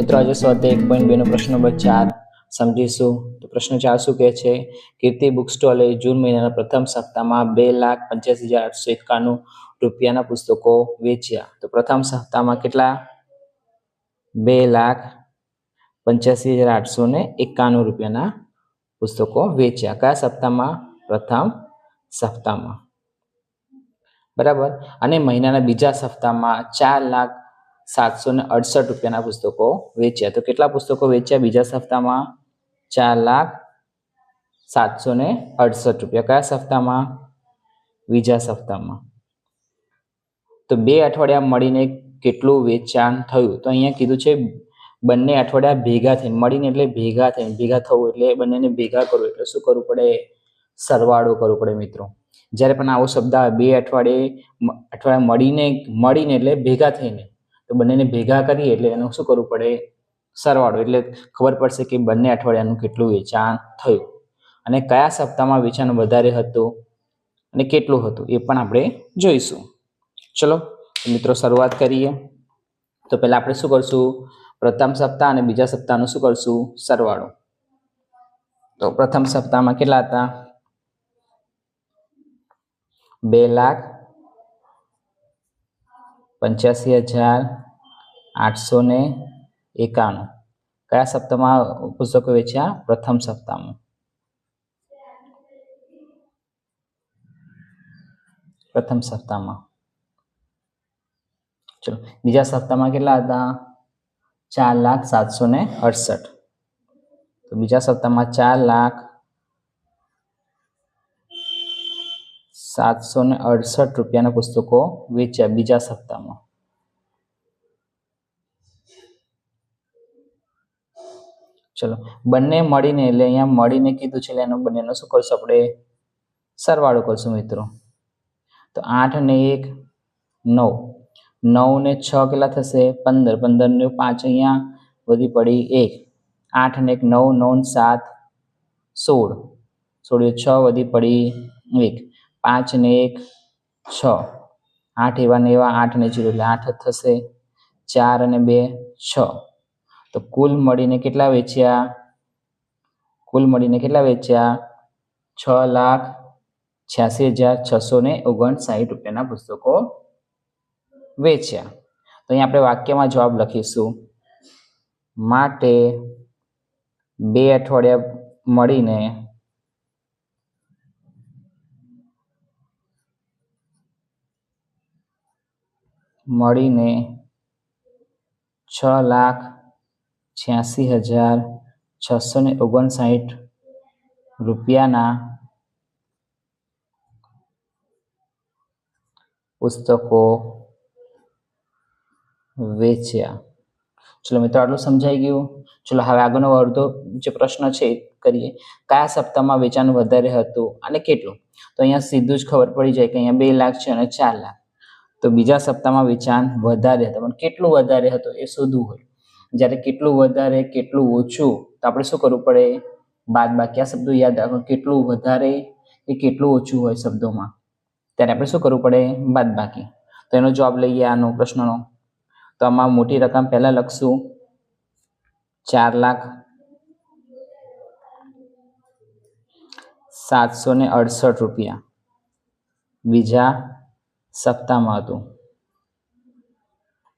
મિત્રો, આજે સ્વાધ્યાય એક પોઈન્ટ બેનો પ્રશ્ન નંબર ચાર સમજીશું. તો પ્રશ્ન ચાર શું કહે છે? કીર્તિ બુક સ્ટોલે જૂન મહિનાના પ્રથમ સપ્તાહમાં બે લાખ પંચ્યાસી હજાર આઠસો એકાણું રૂપિયાના પુસ્તકો વેચ્યા. તો પ્રથમ સપ્તાહમાં કેટલા? બે લાખ પંચ્યાસી હજાર આઠસો ને એકાણું રૂપિયાના પુસ્તકો વેચ્યા. કયા સપ્તાહમાં? પ્રથમ સપ્તાહમાં. બરાબર? અને મહિનાના બીજા સપ્તાહમાં ચાર લાખ સાતસો ને અડસઠ રૂપિયાના પુસ્તકો વેચ્યા. તો કેટલા પુસ્તકો વેચ્યા? બીજા સપ્તાહમાં ચાર લાખ સાતસો ને અડસઠ રૂપિયા. કયા સપ્તાહમાં? બીજા સપ્તાહમાં. તો બે અઠવાડિયા મળીને કેટલું વેચાણ થયું? તો અહીંયા કીધું છે, બંને અઠવાડિયા ભેગા થઈને, મળીને એટલે ભેગા થઈને, ભેગા થવું એટલે બંનેને ભેગા કરવું. એટલે શું કરવું પડે? સરવાળો કરવો પડે મિત્રો. જ્યારે પણ આવો શબ્દ આવે, બે અઠવાડિયે અઠવાડિયા મળીને મળીને એટલે ભેગા થઈને તો બંનેને ભેગા કરીએ એટલે એનું શું કરવું પડે? સરવાળો. એટલે ખબર પડશે કે બંને અઠવાડિયાનું કેટલું વેચાણ થયું. અને કયા સપ્તાહમાં વેચાણ વધારે હતું અને કેટલું હતું એ પણ આપણે જોઈશું. ચલો, મિત્રો, શરૂઆત કરીએ. તો પહેલાં આપણે શું કરશું? પ્રથમ સપ્તાહ અને બીજા સપ્તાહનું શું કરશું? સરવાળો. તો પ્રથમ સપ્તાહમાં કેટલા હતા? બે લાખ પંચ્યાસી હજાર આઠસો ને એકાણું. કયા સપ્તાહમાં પુસ્તકો વેચ્યા? પ્રથમ સપ્તાહમાં. પ્રથમ સપ્તાહમાં. ચલો, બીજા સપ્તાહમાં કેટલા હતા? ચાર લાખ સાતસો ને અડસઠ. તો બીજા સપ્તાહમાં ચાર લાખ સાતસો ને અડસઠ રૂપિયાના પુસ્તકો વેચ્યા બીજા સપ્તાહમાં. ચલો, બંને મળીને, એટલે અહીંયા મળીને કીધું છે, એટલે એનો બંનેનો શું કરશું આપણે? સરવાળો કરશું મિત્રો. તો આઠ ને એક, નવ. નવ ને છ કેટલા થશે? પંદર. પંદર ને પાંચ અહીંયા વધી પડી એક. આઠ ને એક, નવ નવ સાત, સોળ. સોળ છ વધી પડી એક. પાંચ ને એક, છ. આઠ એવા ને એવા આઠ ને જીરો એટલે આઠ થશે. ચાર અને બે, છ. તો કુલ મળીને કેટલા વેચ્યા? કુલ મળીને કેટલા વેચ્યા? છ લાખ છ્યાસી હજાર છસો ને ઓગણસાઠ રૂપિયાના પુસ્તકો વેચ્યા. તો અહીંયા આપણે વાક્યમાં જવાબ લખીશું. માટે બે અઠવાડિયા મળીને મળીને છ લાખ છ્યાસી હજાર છસો ને ઓગણસાઠ રૂપિયાના પુસ્તકો વેચ્યા. ચલો મિત્રો, આટલું સમજાઈ ગયું. ચલો, હવે આગળનો અડધો જે પ્રશ્ન છે એ કરીએ. કયા સપ્તાહમાં વેચાણ વધારે હતું અને કેટલું? તો અહીંયા સીધું જ ખબર પડી જાય કે અહીંયા બે લાખ છે અને ચાર લાખ. તો બીજા સપ્તાહમાં વેચાણ વધારે હતા. પણ કેટલું વધારે હતો એ શોધવું હોય. જ્યારે કેટલું વધારે, કેટલું ઓછું, તો આપણે શું કરવું પડે? બાદ બાકી આ શબ્દો યાદ રાખો. કેટલું વધારે કે કેટલું ઓછું હોય શબ્દોમાં. ત્યારે આપણે શું કરવું પડે? બાદ બાકી તો એનો જવાબ લઈએ આનો પ્રશ્નનો. તો આમાં મોટી રકમ પહેલાં લખશું. ચાર લાખ સાતસો ને અડસઠ રૂપિયા. બીજા સપ્તાહમાં હતું.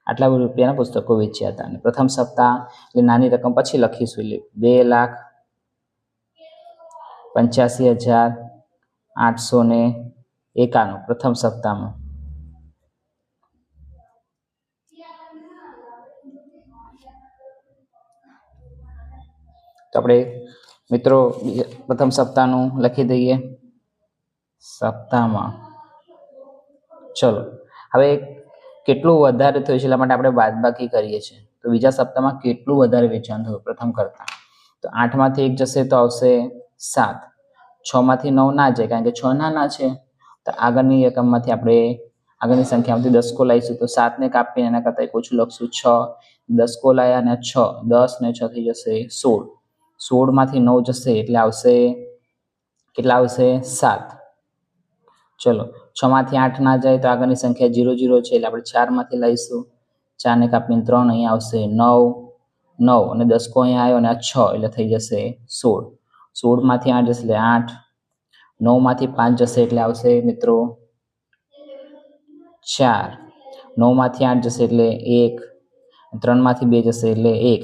આટલા બધા રૂપિયાના પુસ્તકો વેચ્યા હતા અને પ્રથમ સપ્તાહ એટલે નાની રકમ પછી લખીશું એટલે બે લાખ પંચ્યાસી હજાર આઠસો ને એકાણું પ્રથમ સપ્તાહમાં. તો આપણે મિત્રો પ્રથમ સપ્તાહનું લખી દઈએ. સપ્તાહમાં ચલો. હવે કેટલું વધારે થયું છે એટલા માટે આપણે બાદબાકી કરીએ છીએ. તો બીજા સપ્તાહમાં કેટલું વધારે વેચાણ થયું? પ્રથમ કરતાં. તો આઠમાંથી એક જશે તો આવશે સાત. છમાંથી નવ ના જાય, કારણ કે છ નાના છે. તો આગળની રકમમાંથી આપણે આગળની સંખ્યામાંથી દસકો લાવીશું. તો સાતને કાપીને એના કરતાં એક ઓછું લખશું છ. દસકો લાયા અને છ. દસ ને છ થઈ જશે સોળ. સોળમાંથી નવ જશે એટલે આવશે, કેટલા આવશે? સાત. ચલો છ માંથી આઠ ના જાય તો આગળની સંખ્યા જીરો જીરો છે એટલે આપણે ચારમાંથી લઈશું. ચારને કાપીને ત્રણ અહીંયા આવશે નવ નવ અને દસકો અહીંયા આવ્યો અને આ છ એટલે થઈ જશે સોળ. સોળમાંથી આઠ જશે એટલે આઠ, નવમાંથી પાંચ જશે એટલે આવશે મિત્રો ચાર. નવમાંથી આઠ જશે એટલે એક, ત્રણમાંથી બે જશે એટલે એક.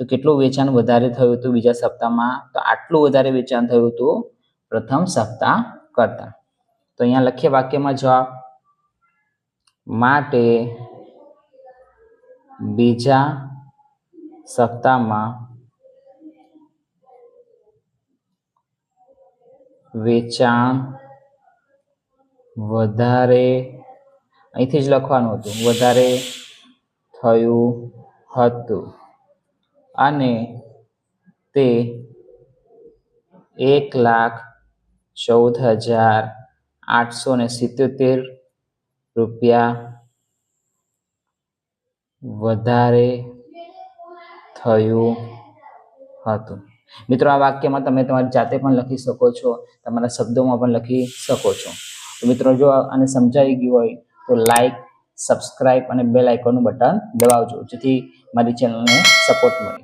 તો કેટલું વેચાણ વધારે થયું હતું બીજા સપ્તાહમાં? તો આટલું વધારે વેચાણ થયું હતું પ્રથમ સપ્તાહ કરતા. તો અહીંયા લખીએ વાક્યમાં જવાબ, માટે બીજા સપ્તાહમાં વેચાણ વધારે, અહીંથી જ લખવાનું હતું, વધારે થયું હતું અને તે એક લાખ ચૌદ હજાર આઠસો ને સિત્યોતેર રૂપિયા વધારે થયું હતું. મિત્રો, આ વાક્યમાં તમે તમારી જાતે પણ લખી શકો છો, તમારા શબ્દોમાં પણ લખી શકો છો. મિત્રો, જો આને સમજાઈ ગયું હોય, તો લાઈક સબસ્ક્રાઇબ અને બેલ આઇકોનનું બટન દબાવજો, જેથી મારી ચેનલને સપોર્ટ મળે.